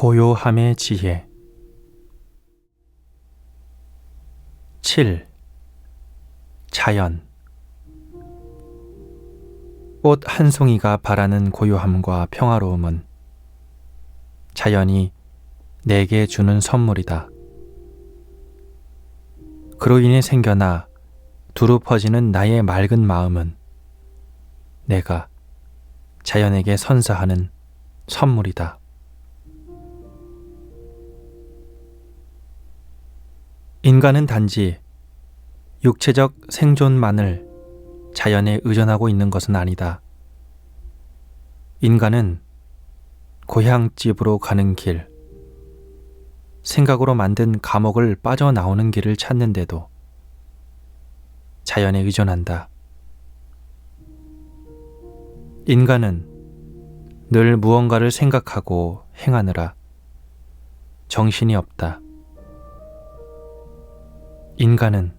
고요함의 지혜 7. 자연 꽃 한 송이가 바라는 고요함과 평화로움은 자연이 내게 주는 선물이다. 그로 인해 생겨나 두루 퍼지는 나의 맑은 마음은 내가 자연에게 선사하는 선물이다. 인간은 단지 육체적 생존만을 자연에 의존하고 있는 것은 아니다. 인간은 고향집으로 가는 길, 생각으로 만든 감옥을 빠져나오는 길을 찾는데도 자연에 의존한다. 인간은 늘 무언가를 생각하고 행하느라 정신이 없다. 인간은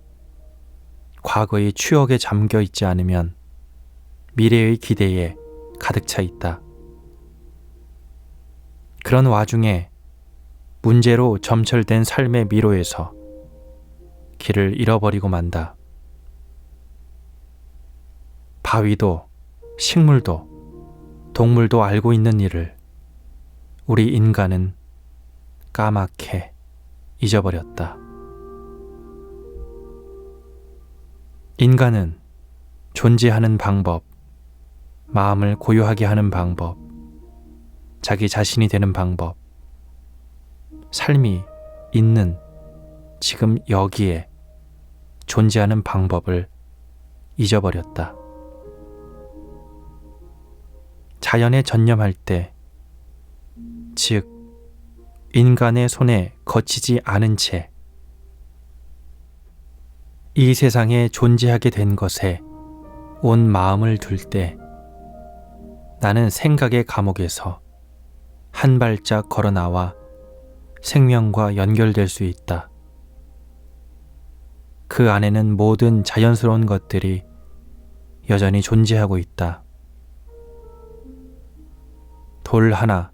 과거의 추억에 잠겨 있지 않으면 미래의 기대에 가득 차 있다. 그런 와중에 문제로 점철된 삶의 미로에서 길을 잃어버리고 만다. 바위도 식물도 동물도 알고 있는 일을 우리 인간은 까맣게 잊어버렸다. 인간은 존재하는 방법, 마음을 고요하게 하는 방법, 자기 자신이 되는 방법, 삶이 있는 지금 여기에 존재하는 방법을 잊어버렸다. 자연에 전념할 때, 즉, 인간의 손에 거치지 않은 채, 이 세상에 존재하게 된 것에 온 마음을 둘 때 나는 생각의 감옥에서 한 발짝 걸어 나와 생명과 연결될 수 있다. 그 안에는 모든 자연스러운 것들이 여전히 존재하고 있다. 돌 하나,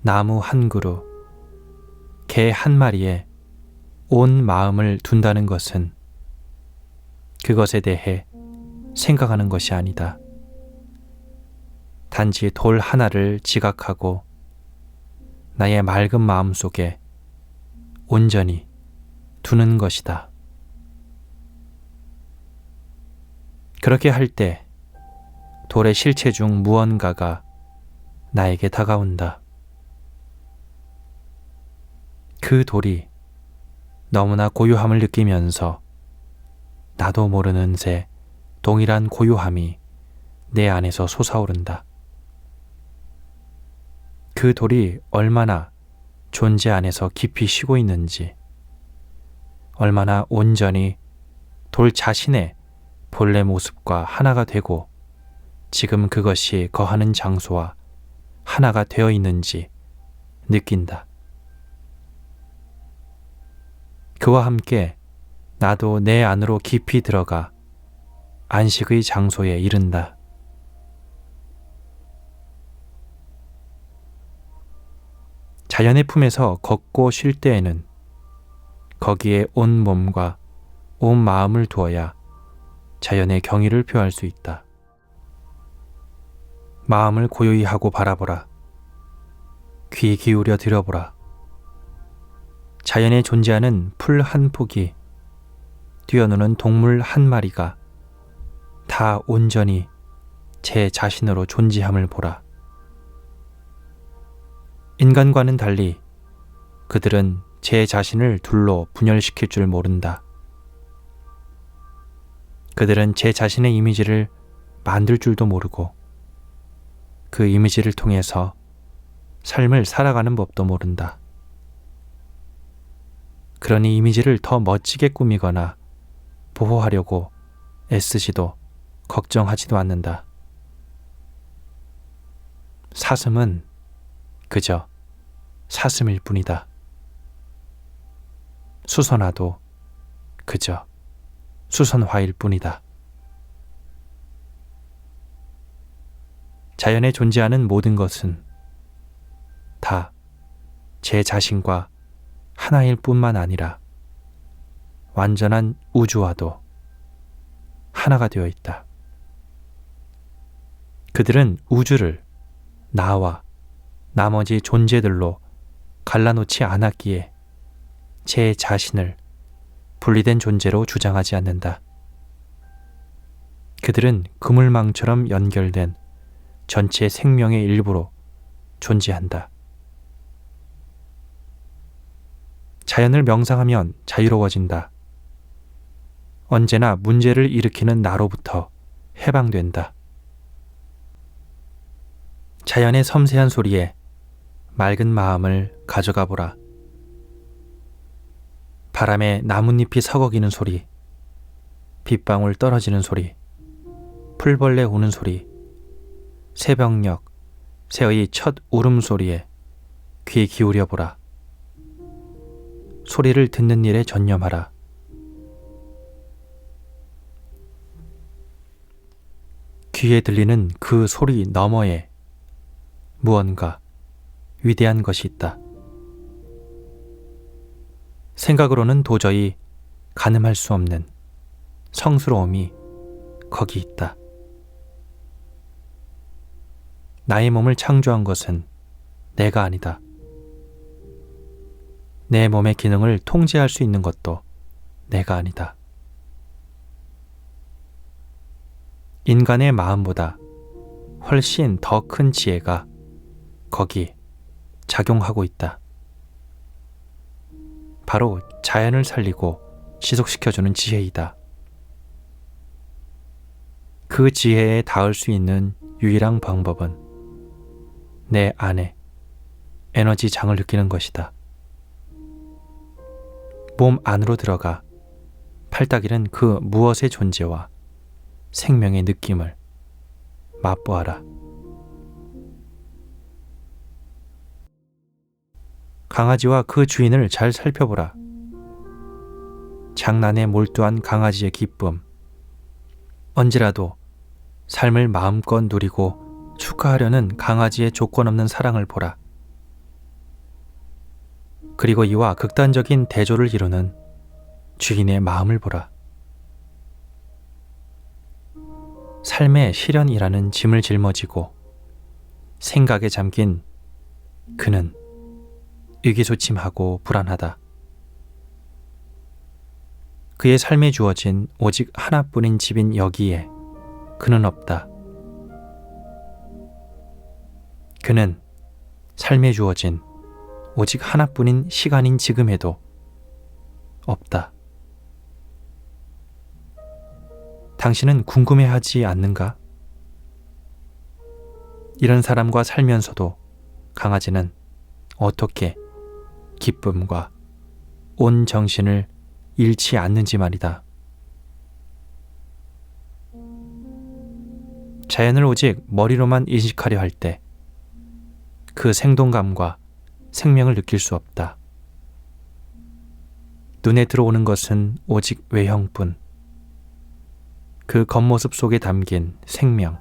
나무 한 그루, 개 한 마리에 온 마음을 둔다는 것은 그것에 대해 생각하는 것이 아니다. 단지 돌 하나를 지각하고 나의 맑은 마음 속에 온전히 두는 것이다. 그렇게 할 때 돌의 실체 중 무언가가 나에게 다가온다. 그 돌이 너무나 고요함을 느끼면서 나도 모르는 새 동일한 고요함이 내 안에서 솟아오른다. 그 돌이 얼마나 존재 안에서 깊이 쉬고 있는지, 얼마나 온전히 돌 자신의 본래 모습과 하나가 되고 지금 그것이 거하는 장소와 하나가 되어 있는지 느낀다. 그와 함께 나도 내 안으로 깊이 들어가 안식의 장소에 이른다. 자연의 품에서 걷고 쉴 때에는 거기에 온 몸과 온 마음을 두어야 자연의 경의를 표할 수 있다. 마음을 고요히 하고 바라보라. 귀 기울여 들여보라. 자연에 존재하는 풀 한 폭이 뛰어노는 동물 한 마리가 다 온전히 제 자신으로 존재함을 보라. 인간과는 달리 그들은 제 자신을 둘로 분열시킬 줄 모른다. 그들은 제 자신의 이미지를 만들 줄도 모르고 그 이미지를 통해서 삶을 살아가는 법도 모른다. 그러니 이미지를 더 멋지게 꾸미거나 보호하려고 애쓰지도 걱정하지도 않는다. 사슴은 그저 사슴일 뿐이다. 수선화도 그저 수선화일 뿐이다. 자연에 존재하는 모든 것은 다 제 자신과 하나일 뿐만 아니라 완전한 우주와도 하나가 되어 있다. 그들은 우주를 나와 나머지 존재들로 갈라놓지 않았기에 제 자신을 분리된 존재로 주장하지 않는다. 그들은 그물망처럼 연결된 전체 생명의 일부로 존재한다. 자연을 명상하면 자유로워진다. 언제나 문제를 일으키는 나로부터 해방된다. 자연의 섬세한 소리에 맑은 마음을 가져가 보라. 바람에 나뭇잎이 서걱이는 소리, 빗방울 떨어지는 소리, 풀벌레 우는 소리, 새벽녘 새의 첫 울음소리에 귀 기울여 보라. 소리를 듣는 일에 전념하라. 귀에 들리는 그 소리 너머에 무언가 위대한 것이 있다. 생각으로는 도저히 가늠할 수 없는 성스러움이 거기 있다. 나의 몸을 창조한 것은 내가 아니다. 내 몸의 기능을 통제할 수 있는 것도 내가 아니다. 인간의 마음보다 훨씬 더 큰 지혜가 거기 작용하고 있다. 바로 자연을 살리고 지속시켜주는 지혜이다. 그 지혜에 닿을 수 있는 유일한 방법은 내 안에 에너지 장을 느끼는 것이다. 몸 안으로 들어가 팔딱이는 그 무엇의 존재와 생명의 느낌을 맛보아라. 강아지와 그 주인을 잘 살펴보라. 장난에 몰두한 강아지의 기쁨. 언제라도 삶을 마음껏 누리고 축하하려는 강아지의 조건 없는 사랑을 보라. 그리고 이와 극단적인 대조를 이루는 주인의 마음을 보라. 삶의 시련이라는 짐을 짊어지고 생각에 잠긴 그는 의기소침하고 불안하다. 그의 삶에 주어진 오직 하나뿐인 집인 여기에 그는 없다. 그는 삶에 주어진 오직 하나뿐인 시간인 지금에도 없다. 당신은 궁금해하지 않는가? 이런 사람과 살면서도 강아지는 어떻게 기쁨과 온 정신을 잃지 않는지 말이다. 자연을 오직 머리로만 인식하려 할 때 그 생동감과 생명을 느낄 수 없다. 눈에 들어오는 것은 오직 외형뿐. 그 겉모습 속에 담긴 생명,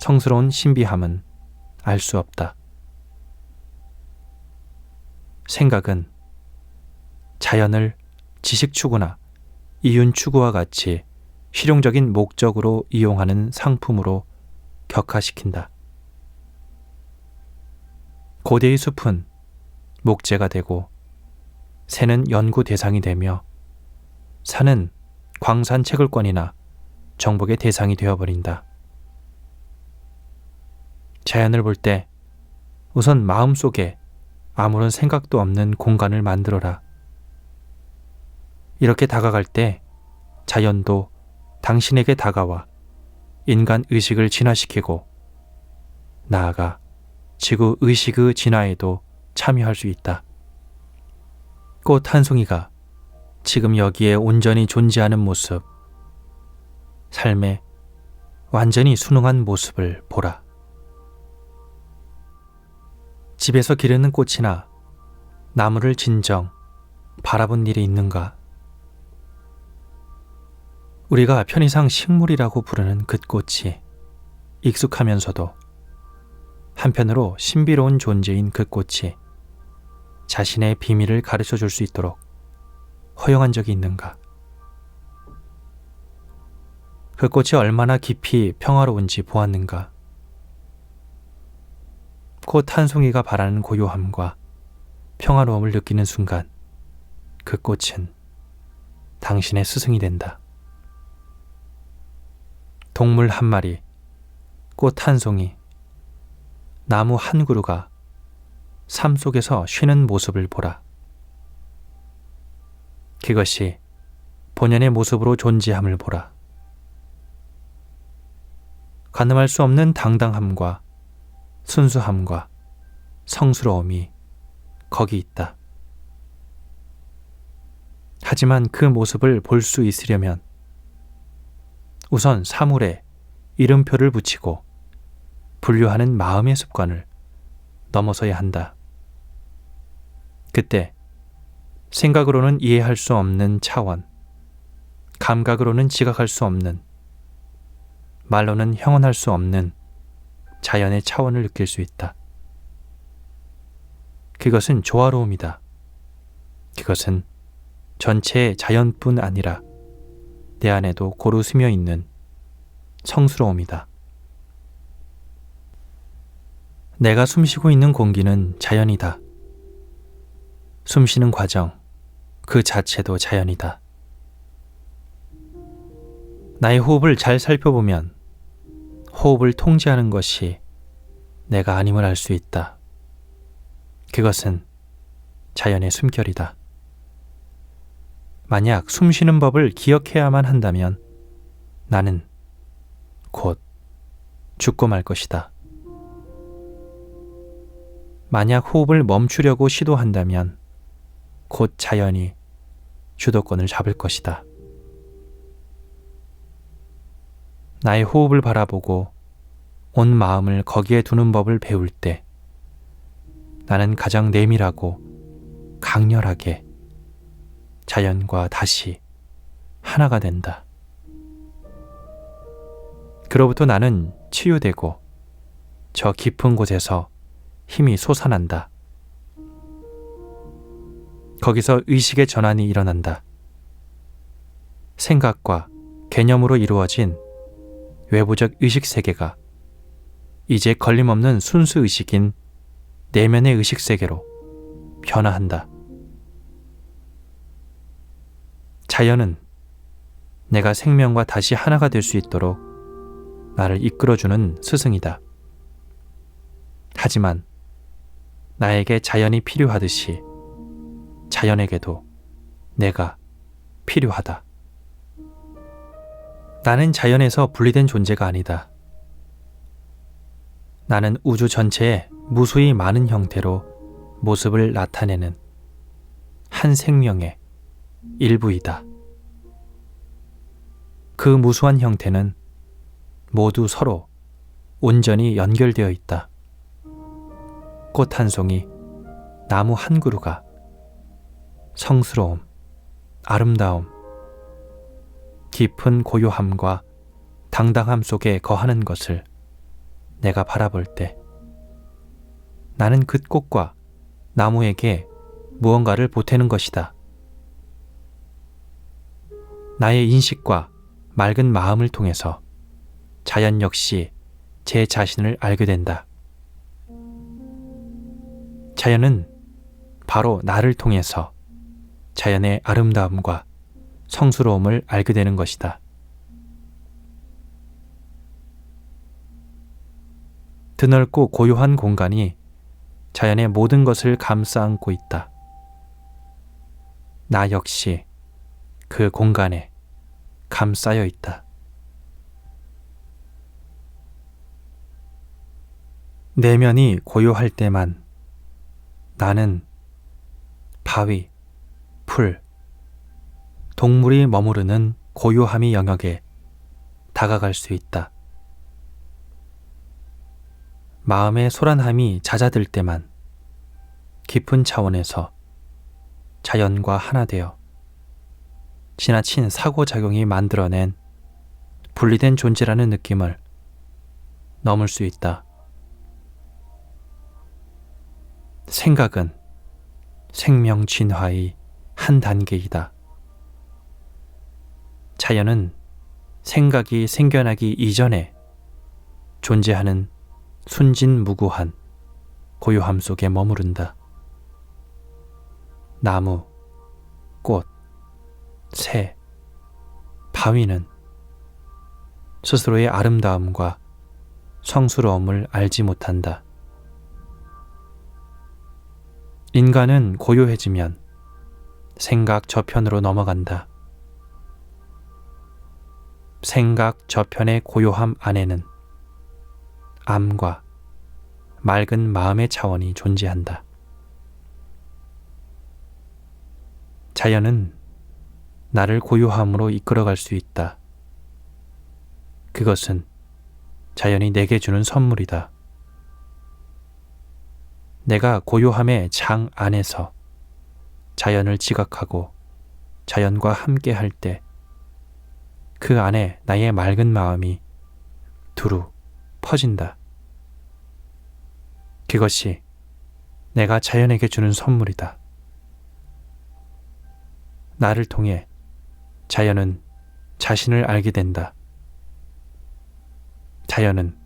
성스러운 신비함은 알 수 없다. 생각은 자연을 지식 추구나 이윤 추구와 같이 실용적인 목적으로 이용하는 상품으로 격화시킨다. 고대의 숲은 목재가 되고 새는 연구 대상이 되며 산은 광산 채굴권이나 정복의 대상이 되어버린다. 자연을 볼 때 우선 마음속에 아무런 생각도 없는 공간을 만들어라. 이렇게 다가갈 때 자연도 당신에게 다가와 인간 의식을 진화시키고 나아가 지구 의식의 진화에도 참여할 수 있다. 꽃 한 송이가 지금 여기에 온전히 존재하는 모습, 삶에 완전히 순응한 모습을 보라. 집에서 기르는 꽃이나 나무를 진정 바라본 일이 있는가? 우리가 편의상 식물이라고 부르는 그 꽃이 익숙하면서도 한편으로 신비로운 존재인 그 꽃이 자신의 비밀을 가르쳐 줄 수 있도록 허용한 적이 있는가? 그 꽃이 얼마나 깊이 평화로운지 보았는가? 꽃 한 송이가 바라는 고요함과 평화로움을 느끼는 순간 그 꽃은 당신의 스승이 된다. 동물 한 마리, 꽃 한 송이, 나무 한 그루가 삶 속에서 쉬는 모습을 보라. 그것이 본연의 모습으로 존재함을 보라. 가늠할 수 없는 당당함과 순수함과 성스러움이 거기 있다. 하지만 그 모습을 볼 수 있으려면 우선 사물에 이름표를 붙이고 분류하는 마음의 습관을 넘어서야 한다. 그때 생각으로는 이해할 수 없는 차원, 감각으로는 지각할 수 없는, 말로는 형언할 수 없는 자연의 차원을 느낄 수 있다. 그것은 조화로움이다. 그것은 전체의 자연뿐 아니라 내 안에도 고루 스며 있는 성스러움이다. 내가 숨쉬고 있는 공기는 자연이다. 숨쉬는 과정, 그 자체도 자연이다. 나의 호흡을 잘 살펴보면 호흡을 통제하는 것이 내가 아님을 알 수 있다. 그것은 자연의 숨결이다. 만약 숨 쉬는 법을 기억해야만 한다면 나는 곧 죽고 말 것이다. 만약 호흡을 멈추려고 시도한다면 곧 자연이 주도권을 잡을 것이다. 나의 호흡을 바라보고 온 마음을 거기에 두는 법을 배울 때 나는 가장 내밀하고 강렬하게 자연과 다시 하나가 된다. 그로부터 나는 치유되고 저 깊은 곳에서 힘이 솟아난다. 거기서 의식의 전환이 일어난다. 생각과 개념으로 이루어진 외부적 의식 세계가 이제 걸림없는 순수 의식인 내면의 의식 세계로 변화한다. 자연은 내가 생명과 다시 하나가 될 수 있도록 나를 이끌어주는 스승이다. 하지만 나에게 자연이 필요하듯이 자연에게도 내가 필요하다. 나는 자연에서 분리된 존재가 아니다. 나는 우주 전체에 무수히 많은 형태로 모습을 나타내는 한 생명의 일부이다. 그 무수한 형태는 모두 서로 온전히 연결되어 있다. 꽃 한 송이, 나무 한 그루가 성스러움, 아름다움, 깊은 고요함과 당당함 속에 거하는 것을 내가 바라볼 때 나는 그 꽃과 나무에게 무언가를 보태는 것이다. 나의 인식과 맑은 마음을 통해서 자연 역시 제 자신을 알게 된다. 자연은 바로 나를 통해서 자연의 아름다움과 성스러움을 알게 되는 것이다. 드넓고 고요한 공간이 자연의 모든 것을 감싸 안고 있다. 나 역시 그 공간에 감싸여 있다. 내면이 고요할 때만 나는 바위, 풀, 동물이 머무르는 고요함이 영역에 다가갈 수 있다. 마음의 소란함이 잦아들 때만 깊은 차원에서 자연과 하나 되어 지나친 사고작용이 만들어낸 분리된 존재라는 느낌을 넘을 수 있다. 생각은 생명 진화의 한 단계이다. 자연은 생각이 생겨나기 이전에 존재하는 순진무구한 고요함 속에 머무른다. 나무, 꽃, 새, 바위는 스스로의 아름다움과 성스러움을 알지 못한다. 인간은 고요해지면 생각 저편으로 넘어간다. 생각 저편의 고요함 안에는 암과 맑은 마음의 차원이 존재한다. 자연은 나를 고요함으로 이끌어갈 수 있다. 그것은 자연이 내게 주는 선물이다. 내가 고요함의 장 안에서 자연을 지각하고 자연과 함께 할 때 그 안에 나의 맑은 마음이 두루 퍼진다. 그것이 내가 자연에게 주는 선물이다. 나를 통해 자연은 자신을 알게 된다. 자연은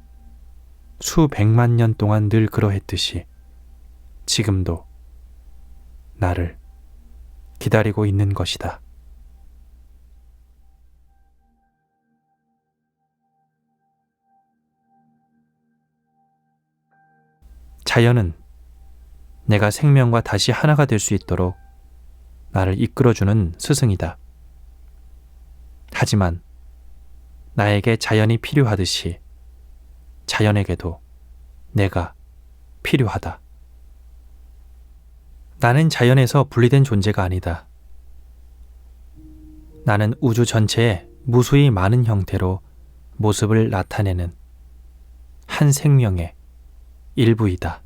수백만 년 동안 늘 그러했듯이 지금도 나를 기다리고 있는 것이다. 자연은 내가 생명과 다시 하나가 될 수 있도록 나를 이끌어주는 스승이다. 하지만 나에게 자연이 필요하듯이 자연에게도 내가 필요하다. 나는 자연에서 분리된 존재가 아니다. 나는 우주 전체에 무수히 많은 형태로 모습을 나타내는 한 생명의 일부이다.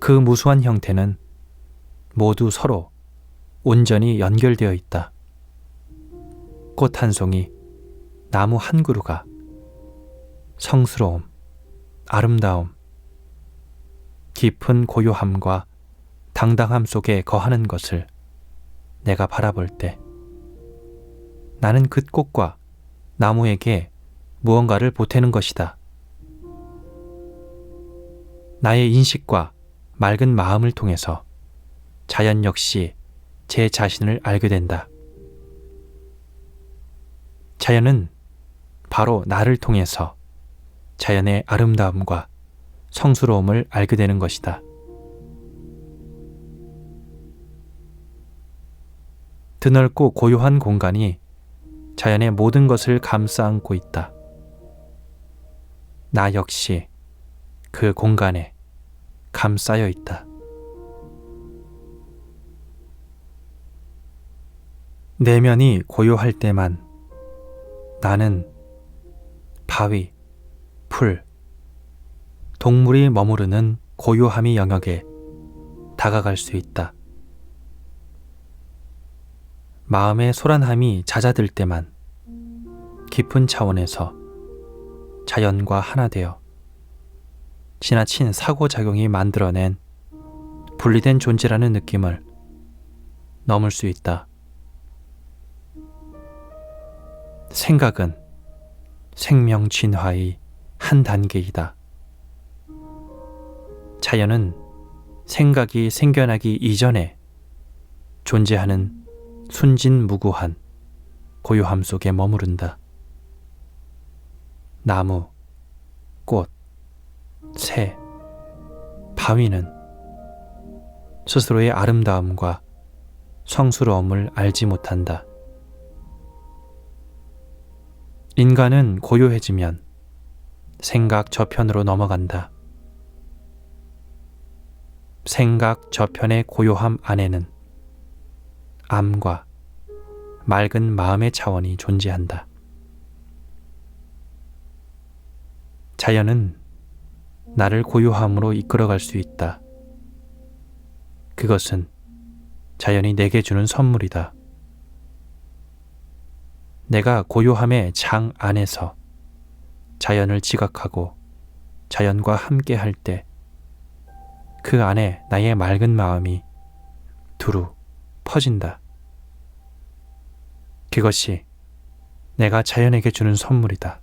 그 무수한 형태는 모두 서로 온전히 연결되어 있다. 꽃 한 송이, 나무 한 그루가 성스러움, 아름다움, 깊은 고요함과 당당함 속에 거하는 것을 내가 바라볼 때 나는 그 꽃과 나무에게 무언가를 보태는 것이다. 나의 인식과 맑은 마음을 통해서 자연 역시 제 자신을 알게 된다. 자연은 바로 나를 통해서 자연의 아름다움과 성스러움을 알게 되는 것이다. 드넓고 고요한 공간이 자연의 모든 것을 감싸 안고 있다. 나 역시 그 공간에 감싸여 있다. 내면이 고요할 때만 나는 바위, 풀, 동물이 머무르는 고요함이 영역에 다가갈 수 있다. 마음의 소란함이 잦아들 때만 깊은 차원에서 자연과 하나 되어 지나친 사고작용이 만들어낸 분리된 존재라는 느낌을 넘을 수 있다. 생각은 생명 진화의 한 단계이다. 자연은 생각이 생겨나기 이전에 존재하는 순진무구한 고요함 속에 머무른다. 나무, 꽃, 새, 바위는 스스로의 아름다움과 성스러움을 알지 못한다. 인간은 고요해지면 생각 저편으로 넘어간다. 생각 저편의 고요함 안에는 암과 맑은 마음의 차원이 존재한다. 자연은 나를 고요함으로 이끌어갈 수 있다. 그것은 자연이 내게 주는 선물이다. 내가 고요함의 장 안에서 자연을 지각하고 자연과 함께 할 때 그 안에 나의 맑은 마음이 두루 퍼진다. 그것이 내가 자연에게 주는 선물이다.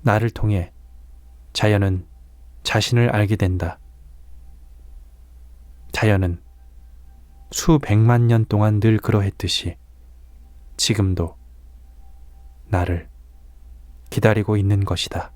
나를 통해 자연은 자신을 알게 된다. 자연은 수백만 년 동안 늘 그러했듯이 지금도 나를 기다리고 있는 것이다.